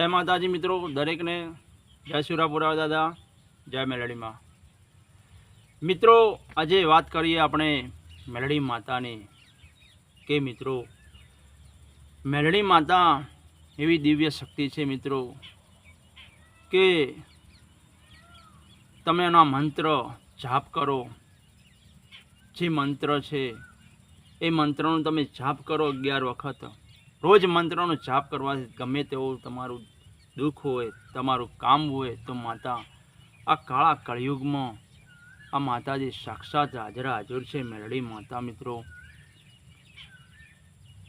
જય માતાજી મિત્રો, દરેકને જય સુરાપુરા દાદા, જય મેલડીમાં. મિત્રો, આજે વાત કરીએ આપણે મેલડી માતાની કે મિત્રો, મેલડી માતા એવી દિવ્ય શક્તિ છે મિત્રો કે તમે એના મંત્ર જાપ કરો. જે મંત્ર છે, એ મંત્રનો તમે જાપ કરો અગિયાર વખત. રોજ મંત્રનો જાપ કરવાથી ગમે તેવું તમારું દુઃખ હોય, તમારું કામ હોય, તો માતા, આ કાળા કળિયુગમાં આ માતાજી સાક્ષાત હાજરા હાજર છે મેલડી માતા મિત્રો.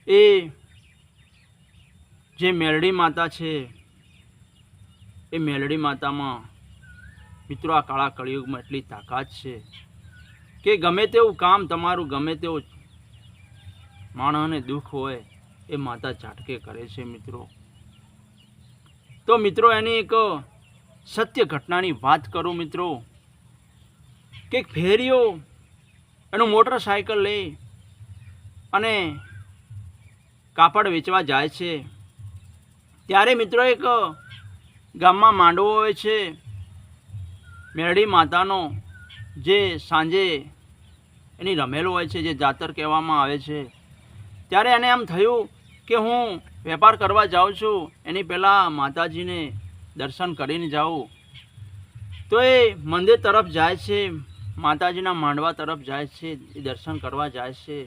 એ જે મેલડી માતા છે, એ મેલડી માતામાં મિત્રો આ કાળા કળિયુગમાં એટલી તાકાત છે કે ગમે તેવું કામ તમારું, ગમે તેવું માણસને દુઃખ હોય, એ માતા ઝાટકે કરે છે મિત્રો. તો મિત્રો એની એક સત્ય ઘટનાની વાત કરું મિત્રો. કે ફેરીઓ, એનું મોટરસાયકલ લઈ અને કાપડ વેચવા જાય છે. ત્યારે મિત્રો એક ગામમાં માંડવો હોય છે. મેરડી માતાનો, જે સાંજે એની રમેલો હોય છે, જે જાતર કહેવામાં આવે છે. ત્યારે એને એમ થયું કે હું વેપાર કરવા જાઉં છું, એની પહેલાં માતાજીને દર્શન કરીને જાઉં. તો એ મંદિર તરફ જાય છે, માતાજીના માંડવા તરફ જાય છે, એ દર્શન કરવા જાય છે.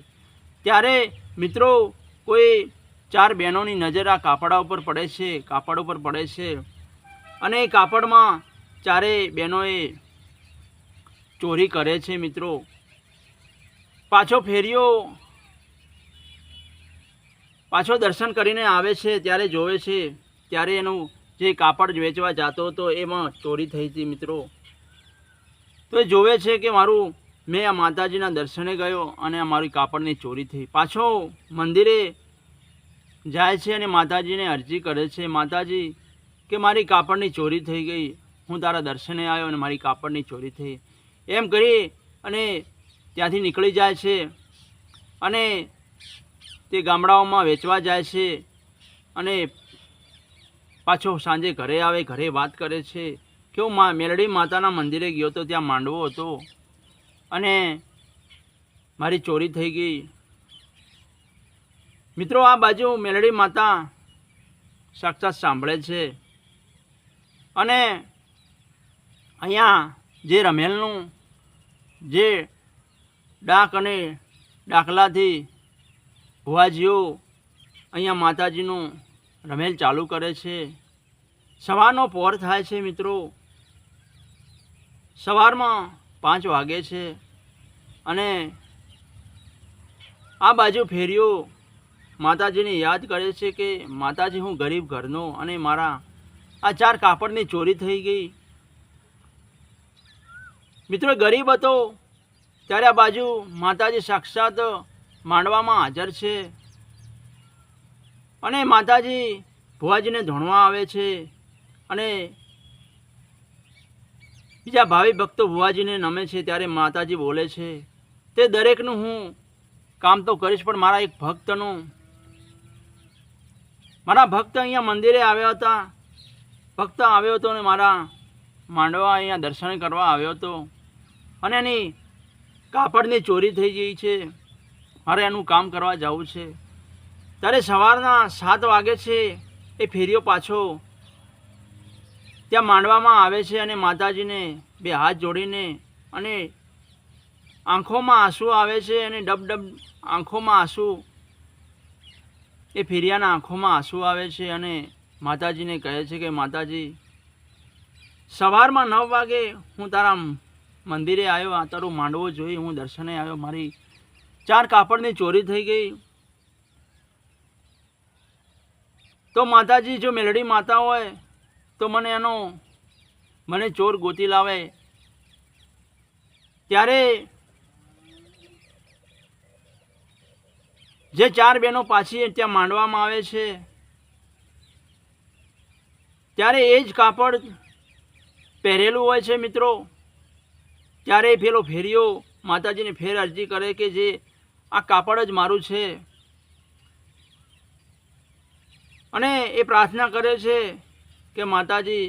ત્યારે મિત્રો કોઈ ચાર બહેનોની નજર આ કાપડા ઉપર પડે છે, કાપડ ઉપર પડે છે. અને એ કાપડમાં ચારેય બહેનોએ ચોરી કરે છે મિત્રો. પાછો ફેર્યો પાછો દર્શન કરીને આવે છે, ત્યારે જોવે છે, ત્યારે એનું જે કાપડ વેચવા જતો હતો, એમાં ચોરી થઈ હતી મિત્રો. તો એ જોવે છે કે મારું, મેં આ માતાજીના દર્શને ગયો અને મારી કાપડની ચોરી થઈ. પાછો મંદિરે જાય છે અને માતાજીને અરજી કરે છે, માતાજી, કે મારી કાપડની ચોરી થઈ ગઈ. હું તારા દર્શને આવ્યો અને મારી કાપડની ચોરી થઈ. એમ કરી અને ત્યાંથી નીકળી જાય છે. અને તે ગામડાઓમાં વેચવા જાય છે અને પાછો સાંજે ઘરે આવે, ઘરે વાત કરે છે. કેવું મા, મેલડી માતાના મંદિરે ગયો તો ત્યાં માંડવો હતો અને મારી ચોરી થઈ ગઈ. મિત્રો, આ બાજુ મેલડી માતા સાક્ષાત સાંભળે છે અને અહીંયા જે રમેલનું જે ડાક અને ડાકલાથી ભુવાજીઓ અહીંયા માતાજીનું રમેલ ચાલુ કરે છે. સવારનો પહોર થાય છે મિત્રો. સવારમાં પાંચ વાગે છે અને આ બાજુ ફેરીઓ માતાજીને યાદ કરે છે કે, માતાજી, હું ગરીબ ઘરનો અને મારા આ ચાર કાપડની ચોરી થઈ ગઈ. મિત્રો, ગરીબ હતો, ત્યારે આ બાજુ માતાજી સાક્ષાત માંડવામાં હાજર છે. અને માતાજી ભુવાજીને ધોણવા આવે છે. અને બીજા ભાવિ ભક્તો ભુવાજીને નમે છે ત્યારે માતાજી બોલે છે, તે દરેકનું હું કામ તો કરીશ, પણ મારા એક ભક્તનું. મારા ભક્ત અહીંયા મંદિરે આવ્યા હતા. ભક્ત આવ્યો હતો અને મારા માંડવા અહીંયા દર્શન કરવા આવ્યો હતો. અને એની કાપડની ચોરી થઈ ગઈ છે. મારે એનું કામ કરવા જવું છે. ત્યારે સવારના સાત વાગે છે, એ ફેરીઓ પાછો ત્યાં માંડવામાં આવે છે અને માતાજીને બે હાથ જોડીને અને આંખોમાં આંસુ આવે છે અને ડબ ડબ આંખોમાં આંસુ, એ ફેરિયાના આંખોમાં આંસુ આવે છે અને માતાજીને કહે છે કે માતાજી, સવારમાં નવ વાગે હું તારા મંદિરે આવ્યો તારું માંડવો જોઈ હું દર્શને આવ્યો, મારી ચાર કાપડની ચોરી થઈ ગઈ. તો માતાજી, જો મેલડી માતા હોય, તો મને એનો, મને ચોર ગોતી લાવે. ત્યારે જે ચાર બહેનો પાછી ત્યાં માંડવામાં આવે છે, ત્યારે એ જ કાપડ પહેરેલું હોય છે મિત્રો. ત્યારે પેલો ફેરિયો માતાજીને ફેર અરજી કરે કે જે આ કાપડ જ મારું છે. અને એ પ્રાર્થના કરે છે કે માતાજી,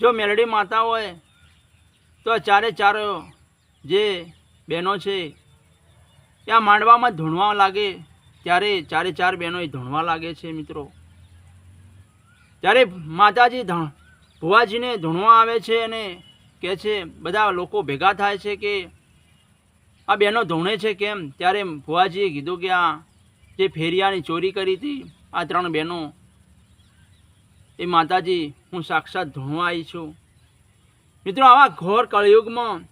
જો મેલડી માતા હોય, તો આ ચારે ચાર જે બહેનો છે આ માંડવામાં ધૂણવા લાગે, ત્યારે ચારે ચાર બહેનો એ ધૂણવા લાગે છે મિત્રો. ત્યારે માતાજી ભુવાજીને ધૂણવા આવે છે અને કહે છે, બધા લોકો ભેગા થાય છે કે આ બહેનો ધૂણે છે કેમ ત્યારે ભુવાજીએ કીધું કે આ જે ફેરિયાની ચોરી કરી હતી, આ ત્રણ બહેનો એ માતાજી, હું સાક્ષાત ધોણવા આવી છું. મિત્રો, આવા ઘોર કળયુગમાં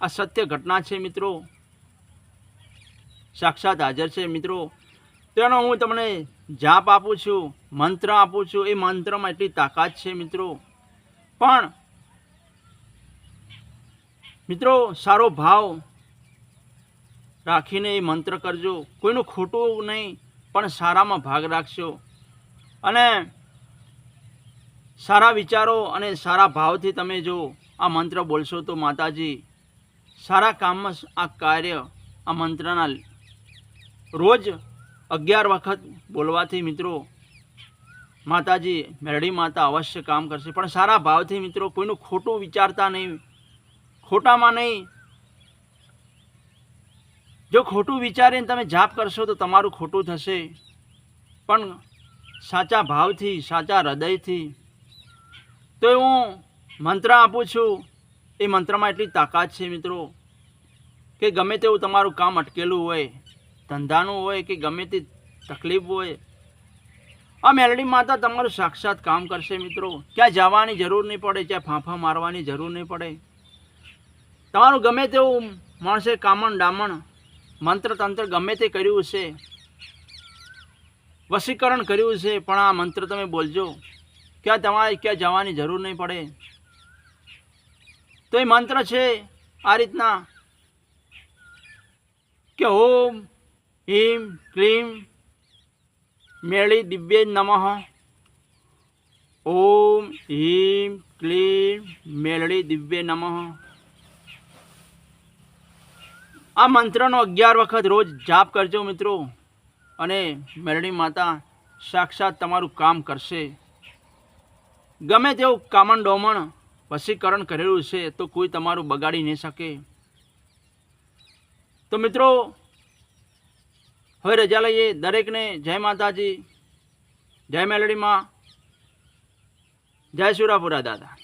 આ સત્ય ઘટના છે મિત્રો. સાક્ષાત હાજર છે મિત્રો. તેનો હું તમને જાપ આપું છું, મંત્ર આપું છું. એ મંત્રમાં એટલી તાકાત છે મિત્રો. પણ મિત્રો, સારો ભાવ રાખીને એ મંત્ર કરજો. કોઈનું ખોટું નહીં, પણ સારામાં ભાગ રાખશો. અને સારા વિચારો અને સારા ભાવથી તમે જો આ મંત્ર બોલશો તો માતાજી, સારા કામમાં આ કાર્ય આ મંત્રના રોજ અગિયાર વખત બોલવાથી મિત્રો, માતાજી, મેરડી માતા અવશ્ય કામ કરશે. પણ સારા ભાવથી મિત્રો, કોઈનું ખોટું વિચારતા નહીં. ખોટામાં નહીં જો ખોટું વિચારીને તમે જાપ કરશો તો તમારું ખોટું થશે. પણ સાચા ભાવથી, સાચા હૃદયથી. તો હું મંત્ર આપું છું. એ મંત્રમાં એટલી તાકાત છે મિત્રો, કે ગમે તેવું તમારું કામ અટકેલું હોય, ધંધાનું હોય કે ગમે તે તકલીફ હોય, આ મેલડી માતા તમારું સાક્ષાત કામ કરશે મિત્રો. ક્યાં જવાની જરૂર નહીં પડે, ક્યાં ફાંફા મારવાની જરૂર નહીં પડે. તમારું ગમે તેવું માણસે કામણ ડામણ મંત્ર તંત્ર ગમે તે કર્યું છે. વશીકરણ કર્યું છે, પણ આ મંત્ર તમે બોલજો. ક્યાં તમારે ક્યાં જવાની જરૂર નહીં પડે. તો એ મંત્ર છે, આ રીતના. કે ઓમ, હિમ ક્લીમ મેળી, દિવ્ય, નમઃ. ઓમ, હિમ ક્લીમ મેળી, દિવ્ય, નમઃ. આ મંત્રનો અગિયાર વખત રોજ જાપ કરજો મિત્રો. અને મેરડી માતા સાક્ષાત તમારું કામ કરશે. ગમે તેવું કામણ ડોમણ વશીકરણ કરેલું છે, તો કોઈ તમારું બગાડી નહીં શકે. તો મિત્રો, હવે રજા લઈએ દરેકને. જય માતાજી. જય મેલડીમાં જય સુરાપુરા દાદા.